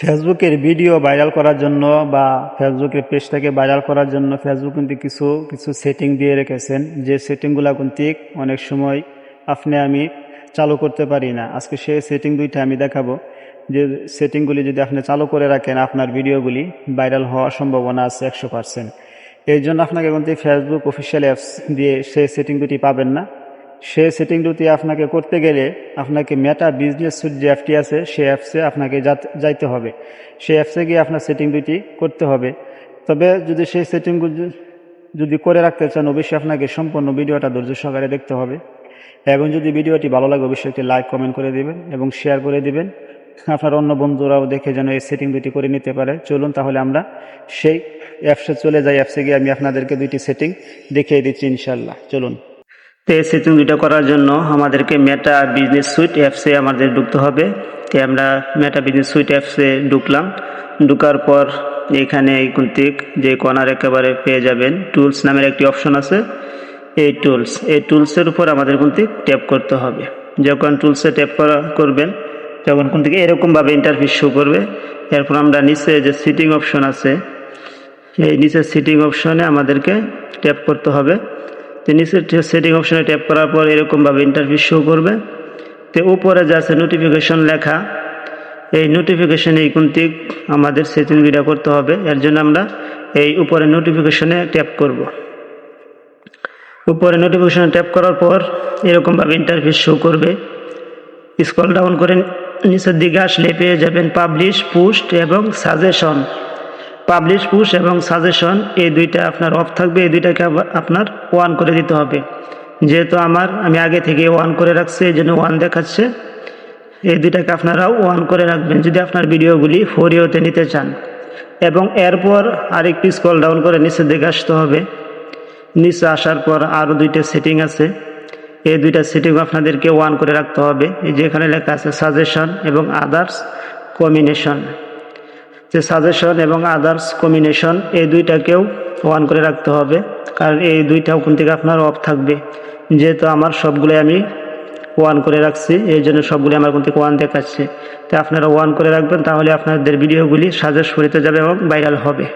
ফেসবুকের video viral করার জন্য বা ফেসবুকের পেজটাকে ভাইরাল করার জন্য ফেসবুক কিন্তু কিছু কিছু সেটিং দিয়ে রেখেছেন। যে সেটিংগুলো কিন্তু অনেক সময় আপনি আমি চালু করতে পারি না। আজকে সেই সেটিং দুইটা আমি দেখাবো। যে সেটিংগুলি যদি আপনি চালু করে রাখেন, আপনার ভিডিওগুলি ভাইরাল হওয়ার সম্ভাবনা আছে একশো পার্সেন্ট এই জন্য আপনাকে কিন্তু ফেসবুক অফিসিয়াল অ্যাপস দিয়ে সেই সেটিং দুটি পাবেন না। সে সেটিং দুটি আপনাকে করতে গেলে আপনাকে মেটা বিজনেস সুইট যে অ্যাপটি আছে, সে অ্যাপসে আপনাকে যাইতে হবে। সেই অ্যাপসে গিয়ে আপনার সেটিং দুটি করতে হবে। তবে যদি সেই সেটিংগুলি যদি করে রাখতে চান, অবশ্যই আপনাকে সম্পূর্ণ ভিডিওটা ধৈর্য সহকারে দেখতে হবে। এবং যদি ভিডিওটি ভালো লাগে, অবশ্যই একটি লাইক কমেন্ট করে দেবেন এবং শেয়ার করে দিবেন। আপনার অন্য বন্ধুরাও দেখে যেন এই সেটিং দুটি করে নিতে পারে। চলুন তাহলে আমরা সেই অ্যাপসে চলে যাই। অ্যাপসে গিয়ে আমি আপনাদেরকে দুইটি সেটিং দেখিয়ে দিচ্ছি ইনশাল্লাহ চলুন। তো এই করার জন্য আমাদেরকে মেটা বিজনেস সুইট অ্যাপসে আমাদের ঢুকতে হবে। তো আমরা মেটা বিজনেস সুইট অ্যাপসে ঢুকলাম। ঢুকার পর এখানে এই কুন্তিক যে কর্নার একেবারে পেয়ে যাবেন। টুলস নামের একটি অপশন আছে। এই টুলস এই টুলসের উপর আমাদের কিন্তু ট্যাপ করতে হবে। যখন টুলসে ট্যাপ করা, করবেন, তখন কোন থেকে এরকমভাবে ইন্টারফেস শো করবে। এরপর আমরা নিচে যে সিটিং অপশন আছে, এই নিচের সিটিং অপশনে আমাদেরকে ট্যাপ করতে হবে। নিচের সেটিং অপশনে ট্যাপ করার পর এরকমভাবে ইন্টারফেস শো করবে। তো উপরে যা আছে নোটিফিকেশন লেখা, এই নোটিফিকেশন এই কোনটি আমাদের সেটিংটা করতে হবে। এর জন্য আমরা এই উপরে নোটিফিকেশনে ট্যাপ করব। উপরে নোটিফিকেশনে ট্যাপ করার পর এরকমভাবে ইন্টারফেস শো করবে। স্ক্রল ডাউন করে নিচের দিকে আসলে পেয়ে যাবেন পাবলিশ পোস্ট এবং সাজেশন পাবলিশ পুশ এবং সাজেশন এই দুইটা আপনার অফ থাকবে, এই দুইটাকে আপনার ওয়ান করে দিতে হবে। যেহেতু আমার, আমি আগে থেকে ওয়ান করে রাখছি, এই জন্য ওয়ান দেখাচ্ছে। এই দুইটাকে আপনারাও ওয়ান করে রাখবেন, যদি আপনার ভিডিওগুলি ফোরিওতে নিতে চান। এবং এরপর আরেকটি স্ক্রল ডাউন করে নিচের দিকে আসতে হবে। নিচে আসার পর আরও দুইটা সেটিং আছে। এই দুইটা সেটিং আপনাদেরকে ওয়ান করে রাখতে হবে। এই যে এখানে লেখা আছে সাজেশন এবং আদার্স কম্বিনেশন যে সাজেশন এবং আদার্স কম্বিনেশন এই দুইটাকেও ওয়ান করে রাখতে হবে। কারণ এই দুইটা ওখান থেকে আপনার অফ থাকবে। যেহেতু আমার সবগুলো আমি ওয়ান করে রাখছি, এই জন্য সবগুলি আমার ওখান থেকে ওয়ান দেখাচ্ছে। তো আপনারা ওয়ান করে রাখবেন, তাহলে আপনাদের ভিডিওগুলি সাজেস্ট করিতে যাবে এবং ভাইরাল হবে।